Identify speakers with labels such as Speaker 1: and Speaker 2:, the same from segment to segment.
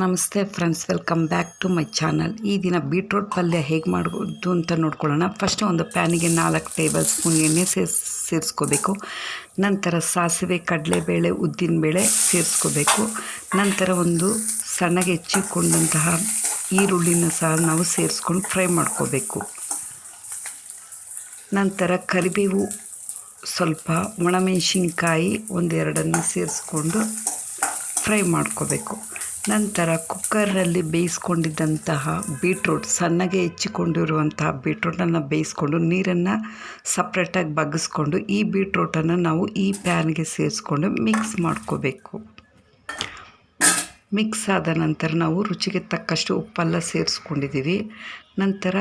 Speaker 1: ನಮಸ್ತೆ friends welcome back to my channel ಈ ದಿನ ಬೀಟ್ರೋಟ್ ಪಲ್ಯ ಹೇಗೆ ಮಾಡೋದು ಅಂತ ನೋಡ್ಕೊಳ್ಳೋಣ. ಫಸ್ಟ್ ಒಂದು ಪ್ಯಾನಿಗೆ ನಾಲ್ಕು ಟೇಬಲ್ ಸ್ಪೂನ್ ಎಣ್ಣೆ ಸೇರ್ಸ್, ಸೇರಿಸ್ಕೋಬೇಕು. ನಂತರ ಸಾಸಿವೆ, ಕಡಲೆಬೇಳೆ, ಉದ್ದಿನಬೇಳೆ ಸೇರಿಸ್ಕೋಬೇಕು. ನಂತರ ಒಂದು ಸಣ್ಣಗೆ ಹೆಚ್ಚಿಕೊಂಡಂತಹ ಈರುಳ್ಳಿನ ಸಹ ನಾವು ಸೇರಿಸ್ಕೊಂಡು ಫ್ರೈ ಮಾಡ್ಕೋಬೇಕು. ನಂತರ ಕರಿಬೇವು ಸ್ವಲ್ಪ ಒಣಮೆಣಸಿನ್ಕಾಯಿ ಒಂದೆರಡನ್ನು ಸೇರಿಸ್ಕೊಂಡು ಫ್ರೈ ಮಾಡ್ಕೋಬೇಕು. ನಂತರ ಕುಕ್ಕರಲ್ಲಿ ಬೇಯಿಸ್ಕೊಂಡಿದ್ದಂತಹ ಬೀಟ್ರೂಟ್ ಸಣ್ಣಗೆ ಹೆಚ್ಚಿಕೊಂಡಿರುವಂತಹ ಬೀಟ್ರೂಟನ್ನು ಬೇಯಿಸ್ಕೊಂಡು ನೀರನ್ನು ಸಪ್ರೇಟಾಗಿ ಬಗ್ಗಿಸ್ಕೊಂಡು ಈ ಬೀಟ್ರೂಟನ್ನು ನಾವು ಈ ಪ್ಯಾನ್ಗೆ ಸೇರಿಸ್ಕೊಂಡು ಮಿಕ್ಸ್ ಮಾಡ್ಕೋಬೇಕು. ಮಿಕ್ಸ್ ಆದ ನಂತರ ನಾವು ರುಚಿಗೆ ತಕ್ಕಷ್ಟು ಉಪ್ಪೆಲ್ಲ ಸೇರಿಸ್ಕೊಂಡಿದ್ದೀವಿ. ನಂತರ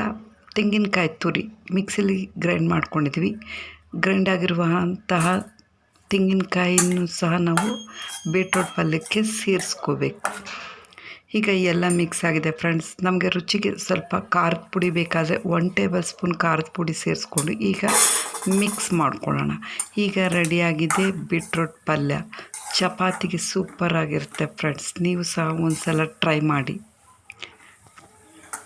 Speaker 1: ತೆಂಗಿನಕಾಯಿ ತುರಿ ಮಿಕ್ಸಿಲಿ ಗ್ರೈಂಡ್ ಮಾಡ್ಕೊಂಡಿದ್ದೀವಿ. ಗ್ರೈಂಡ್ ಆಗಿರುವಂತಹ ತೆಂಗಿನಕಾಯಿನೂ ಸಹ ನಾವು ಬೀಟ್ರೋಟ್ ಪಲ್ಯಕ್ಕೆ ಸೇರಿಸ್ಕೋಬೇಕು. ಈಗ ಎಲ್ಲ ಮಿಕ್ಸ್ ಆಗಿದೆ ಫ್ರೆಂಡ್ಸ್ ನಮಗೆ ರುಚಿಗೆ ಸ್ವಲ್ಪ ಖಾರದ ಪುಡಿ ಬೇಕಾದರೆ ಒನ್ ಟೇಬಲ್ ಸ್ಪೂನ್ ಖಾರದ ಪುಡಿ ಸೇರಿಸ್ಕೊಂಡು ಈಗ ಮಿಕ್ಸ್ ಮಾಡ್ಕೊಳ್ಳೋಣ. ಈಗ ರೆಡಿಯಾಗಿದೆ ಬೀಟ್ರೋಟ್ ಪಲ್ಯ. ಚಪಾತಿಗೆ ಸೂಪರ್ ಆಗಿರುತ್ತೆ ಫ್ರೆಂಡ್ಸ್ ನೀವು ಸಹ ಒಂದು ಸಲ ಟ್ರೈ ಮಾಡಿ.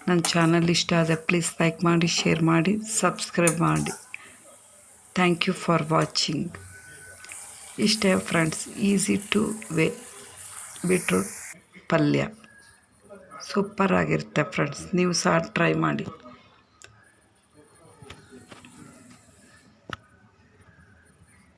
Speaker 1: ನನ್ನ ಚಾನಲ್ ಇಷ್ಟ ಆದರೆ ಪ್ಲೀಸ್ ಲೈಕ್ ಮಾಡಿ ಶೇರ್ ಮಾಡಿ ಸಬ್ಸ್ಕ್ರೈಬ್ ಮಾಡಿ. ಥ್ಯಾಂಕ್ ಯು ಫಾರ್ ವಾಚಿಂಗ್ ಇಷ್ಟೇ friends easy to way beetroot ಪಲ್ಯ. ಸೂಪರ್ ಆಗಿರುತ್ತೆ ಫ್ರೆಂಡ್ಸ್ ನೀವು ಸಹ ಟ್ರೈ ಮಾಡಿ.